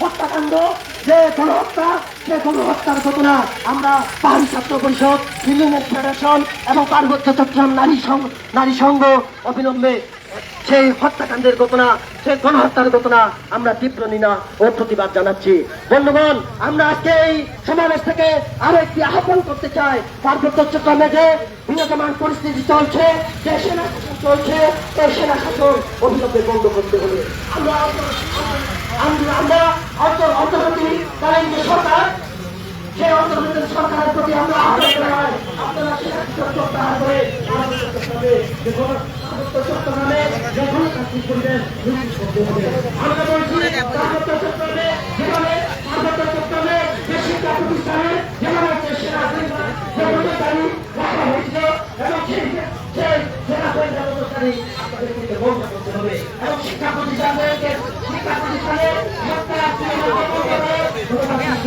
হত্যাকাণ্ড যে ঘটনা আমরা পাহাড়ি ছাত্র পরিষদ ফেডারেশন এবং পার্বত্য চট্টগ্রাম নারী নারী সংঘ অবিলম্বে সেই হত্যাকাণ্ডের ঘটনা সেই গণহত্যার ঘটনা আমরা তীব্র নিনা ও প্রতিবাদ জানাচ্ছি বন্ধুগণ আমরা আজকে এই সমাবেশ থেকে আরও একটি আহ্বান করতে চাই পার্বত্য চট্টগ্রামে যে বিরাজমান পরিস্থিতি চলছে চলছে এই সেনা শাসন অবিলম্বে বন্ধ করতে হবে আমরা আমরা আমরা অন্তর যে সরকার সেই অন্তর্বর্তী সরকারের প্রতি আমরা আপনারা সেনা প্রত্যাহার করে পার্বত্য চট্টগ্রামে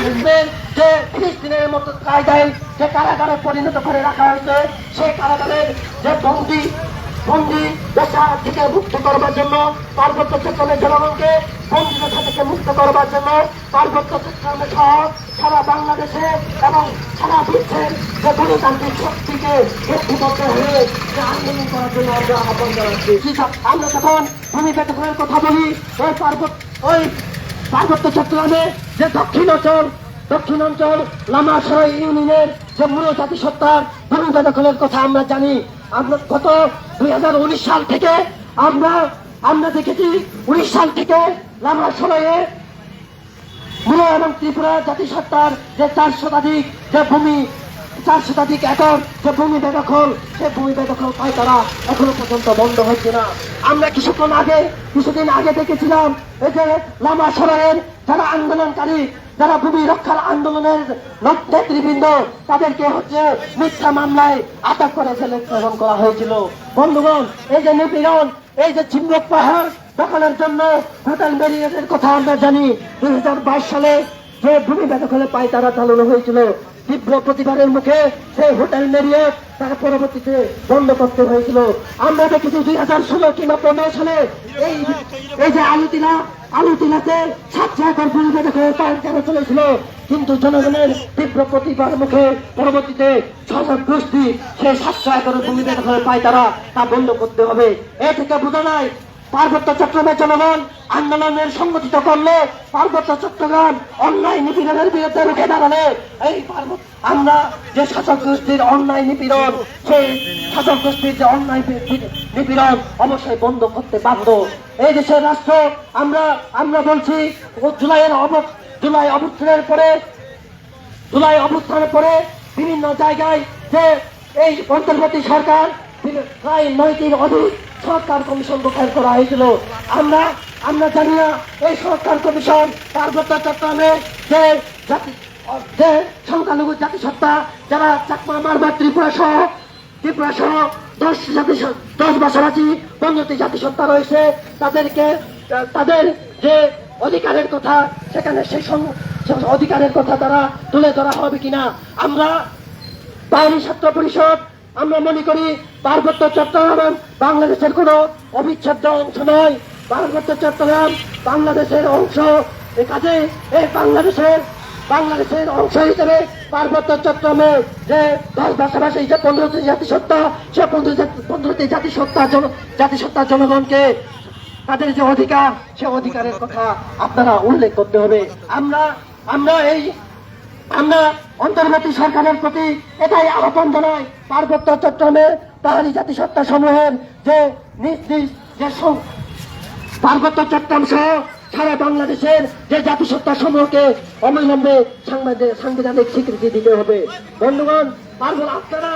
পরিবেশ যে ফিলিস্তিনের মতো কায়দায় যে কারাগারে পরিণত করে রাখা হয়েছে সেই কারাগারের যে বন্দি বন্দি দশা থেকে মুক্ত করবার জন্য পার্বত্য চট্টগ্রামের জনগণকে বন্দি দশা থেকে মুক্ত করবার জন্য পার্বত্য চট্টগ্রামে সহ সারা বাংলাদেশে এবং সারা বিশ্বের যে গণতান্ত্রিক শক্তিকে একত্রিত হয়ে যে আন্দোলন করার জন্য আমরা আহ্বান জানাচ্ছি। আমরা যখন ভূমি বেদখলের কথা বলি ওই পার্বত্য ওই পার্বত্য চট্টগ্রামে যে দক্ষিণ অঞ্চল দক্ষিণ অঞ্চল লামাশয় ইউনিয়নের যে মূল জাতিসত্তার ভূমিকা দখলের কথা আমরা জানি আমরা গত দুই হাজার উনিশ সাল থেকে আমরা আমরা দেখেছি উনিশ সাল থেকে লামাশয়ে মূল এবং ত্রিপুরা জাতিসত্তার যে চার শতাধিক যে ভূমি, চার শতাধিক একর যে ভূমি বেদখল, সে ভূমি বেদখল পায় তারা। এখনও পর্যন্ত বন্ধ হচ্ছে না। আমরা কিছুক্ষণ আগে, কিছুদিন আগে দেখেছিলাম এই যে লামা সরাইয়ের যারা আন্দোলনকারী, যারা ভূমি রক্ষার আন্দোলনের নেতৃবৃন্দ, তাদেরকে হচ্ছে মিথ্যা মামলায় আটক করে ফেলে প্রেরণ করা হয়েছিল। বন্ধুগণ, এই যে নিপীড়ন এই যে চিম্বক পাহাড় দখলের জন্য হোটেল মেরিয়েটের কথা আমরা জানি। দুই হাজার বাইশ সালে যে ভূমি বেদখলে পায় তারা চালানো হয়েছিল, তীব্র প্রতিবাদের মুখে সেই হোটেল মেরিয়েট তার পরবর্তীতে বন্ধ করতে হয়েছিল। আমরা দেখেছি দুই হাজার ষোলো কিংবা পনেরো সালে এই এই যে আলুতিলা, আলুতিলাতে সাতশো একর ভূমি বেদখলে পায় তারা চলেছিল। কিন্তু জনগণের তীব্র প্রতিবার মুখে পরবর্তীতে শাসক গোষ্ঠী সেই সাতশো একর ভূমি বেদখলে পায় তারা তা বন্ধ করতে হবে। এ থেকে বোঝা যায় পার্বত্য চট্টগ্রামের জনগণ আন্দোলনের সংগঠিত করলে পার্বত্য চট্টগ্রাম অন্যায় নিপীড়নের বিরুদ্ধে রুখে দাঁড়ালে। এই আমরা যে শাসক গোষ্ঠীর অন্যায় নিপীড়ন, সেই শাসক গোষ্ঠীর যে অন্যায় নিপীড়ন অবশ্যই বন্ধ করতে বাধ্য। এই দেশের রাষ্ট্র, আমরা আমরা বলছি জুলাইয়ের অব জুলাই অভ্যুত্থানের পরে জুলাই অভ্যুত্থানের পরে বিভিন্ন জায়গায় যে এই অন্তর্বর্তী সরকার প্রায় নয়টির অধিক সরকার কমিশন গঠন করা হয়েছিল। আমরা আমরা জানি না এই সরকার কমিশন পার্বত্য চট্টগ্রামে যে জাতি, যে সংখ্যালঘু জাতিসত্তা, যারা চাকমা মারবার ত্রিপুরা সহ ত্রিপুরা সহ দশ জাতি দশ ভাষাভাষী পনেরোটি জাতিসত্তা রয়েছে, তাদেরকে, তাদের যে অধিকারের কথা, সেখানে সেই অধিকারের কথা তারা তুলে ধরা হবে কিনা। আমরা বাহিনী ছাত্র পরিষদ, আমরা মনে করি পার্বত্য চট্টগ্রাম বাংলাদেশের কোনো অবিচ্ছেদ্য অংশ নয়। পার্বত্য চট্টগ্রাম বাংলাদেশের অংশ। এ কাজে এই বাংলাদেশের বাংলাদেশের অংশ হিসেবে পার্বত্য চট্টগ্রামে যে দশ ভাষাভাষী যে পনেরোটি জাতিসত্তা, সে পনেরো পনেরোটি জাতিসত্তা জাতিসত্তার জনগণকে তাদের যে অধিকার, সে অধিকারের কথা আপনারা উল্লেখ করতে হবে। আমরা আমরা এই, আমরা অন্তর্বর্তী সরকারের প্রতি এটাই আহ্বান জানাই। পার্বত্য চট্টগ্রামে পাহাড়ি জাতিসত্তা সমূহের যে নিজ নিজ যে পার্বত্য চট্টগ্রাম সহ সারা বাংলাদেশের যে জাতিসত্তা সমূহকে অবিলম্বে সাংবিধানিক স্বীকৃতি দিতে হবে। বন্ধুগণ আপনারা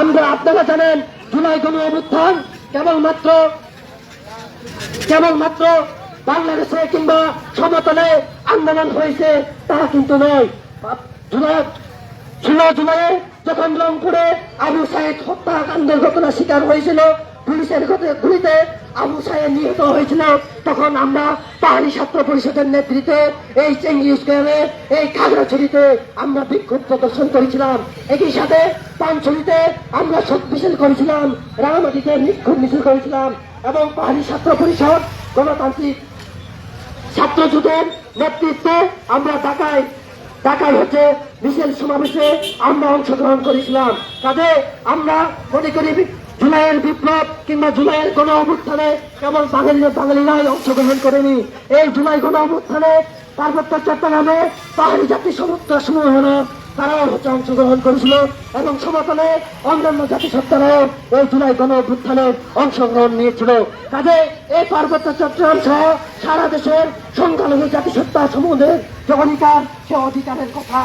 আমরা আপনারা জানেন, জুলাই গণ অভ্যুত্থান কেবলমাত্র কেবলমাত্র বাংলাদেশে কিংবা সমতলে আন্দোলন হয়েছে তা কিন্তু নয়। ষোলো জুলাই যখন রংপুরে আবু সাহেদ হত্যাকাণ্ডের ঘটনা শিকার হয়েছিল, পুলিশের গুলিতে আবু সাহেব নিহত হয়েছিল। তখন আমরা পাহাড়ি ছাত্র পরিষদের নেতৃত্বে এই চেঙ্গি স্কোয়ারে, এই খাগড়াছড়িতে আমরা বিক্ষোভ প্রদর্শন করেছিলাম। একই সাথে পাঞ্চলিতে আমরা শোক মিছিল করেছিলাম, রাঙামাটিতে বিক্ষোভ মিছিল করেছিলাম এবং পাহাড়ি ছাত্র পরিষদ গণতান্ত্রিক ছাত্র জোটের নেতৃত্বে আমরা ঢাকায় ঢাকায় হচ্ছে মিছিল সমাবেশে আমরা অংশগ্রহণ করেছিলাম। কাজে আমরা মনে করি জুলাইয়ের বিপ্লব কিংবা জুলাইয়ের গণ অভ্যুত্থানে কেবল বাঙালি বাঙালিরাই অংশগ্রহণ করেনি। এই জুলাই গণ অভ্যুত্থানে পার্বত্য চট্টগ্রামে পাহাড়ি জাতি সমুদ্র সমূহ তারাও হচ্ছে অংশগ্রহণ করেছিল এবং সমতলে অন্যান্য জাতিসত্তারাও এই জুলাই গণ অভ্যুত্থানে অংশগ্রহণ নিয়েছিল। কাজে এই পার্বত্য চট্টগ্রাম সহ সারা দেশের সংখ্যালঘু জাতিসত্তা সমূহের যে অধিকার, সে অধিকারের কথা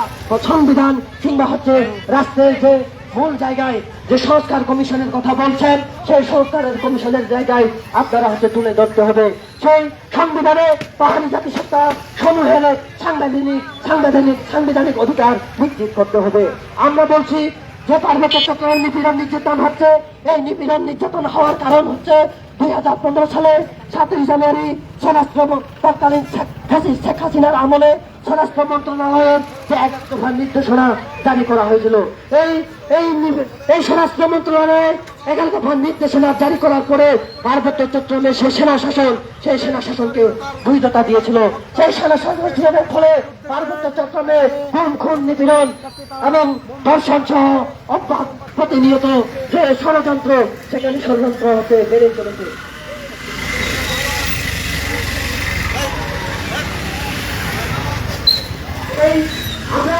সংবিধান কিংবা হচ্ছে রাষ্ট্রের যে মূল জায়গায় যে সংস্কার কমিশনের কথা বলছেন, সেই সংস্কারের কমিশনের জায়গায় আপনারা হচ্ছে তুলে ধরতে হবে। সেই সংবিধানে পাহাড়ি জাতিসত্তা সমূহের সাংবিধানিক সাংবিধানিক সাংবিধানিক অধিকার নিশ্চিত করতে হবে। আমরা বলছি, যে পার্বত্য চট্টগ্রাম নিপীড়ন নির্যাতন হচ্ছে, এই নিপীড়ন নির্যাতন হওয়ার কারণ হচ্ছে দুই হাজার পনেরো সালে সাতই জানুয়ারি স্বরাষ্ট্র তৎকালীন শেখ হাসিনার আমলে স্বরাষ্ট্র মন্ত্রণালয়ের যে এক দফা নির্দেশনা জারি করা হয়েছিল। এই এই এই স্বরাষ্ট্র মন্ত্রণালয়ে এগারো দফা নির্দেশনা জারি করার পরে পার্বত্য চট্টগ্রামে সেই সেনা শাসন, সেই সেনা শাসনকে বৈধতা দিয়েছিল। সেই সেনা শাসনের ফলে পার্বত্য চট্টগ্রামে খুন খুন, নিপীড়ন এবং ধর্ষণ সহ অব্যাহত প্রতিনিয়ত যে ষড়যন্ত্র, সেখানে ষড়যন্ত্র হতে বেড়ে চলেছে এই আমরা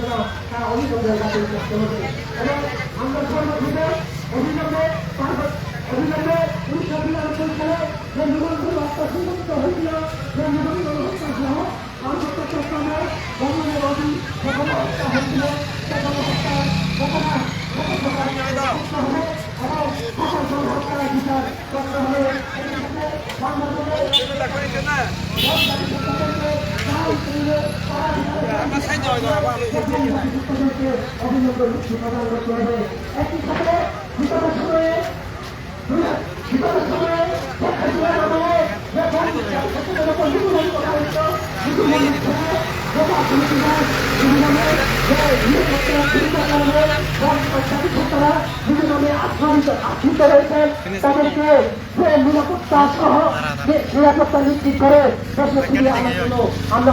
যে সংরক্ষণ থেকে আগামী বিভিন্ন পাহাড়ি জঙ্গলের পর যে বিকিরণ নির্যাতন, সেই বিকিরণ নির্যাতন আমরা অবিলম্বে স্বরাষ্ট্র মন্ত্রণালয়ে বর্তমান যে সরকার অন্তর্বর্তী সরকারের প্রতি আহ্বান জানাচ্ছি জানান অবিলম্বে যে আমলে যে পার্বত্য চট্টগ্রামের উপর যে কুপানি নিষেধাজ্ঞা অবৈধ স্বরাষ্ট্র মন্ত্রণালয়ের যে এজেন্সি নির্দেশনা তা অবিলম্বে বাতিল করতে হবে এবং আমরা অবিলম্বে পার্বত অবিলম্বে উনিশশো বিরানব্বই সালে যে নিবন্ধন হত্যা সংঘটিত হয়েছিল যে নিবন্ধন হত্যা সহ পার্বত্য চট্টগ্রামে বঙ্গের অধি সেখানে হত্যা হয়েছিল ঘটনা সকল হত্যার বিচার করতে হবে একই সাথে বাংলাদেশে অভিনন্দন তাদেরকে নিরাপত্তা সহ নিরাপত্তা নিশ্চিত করে আমরা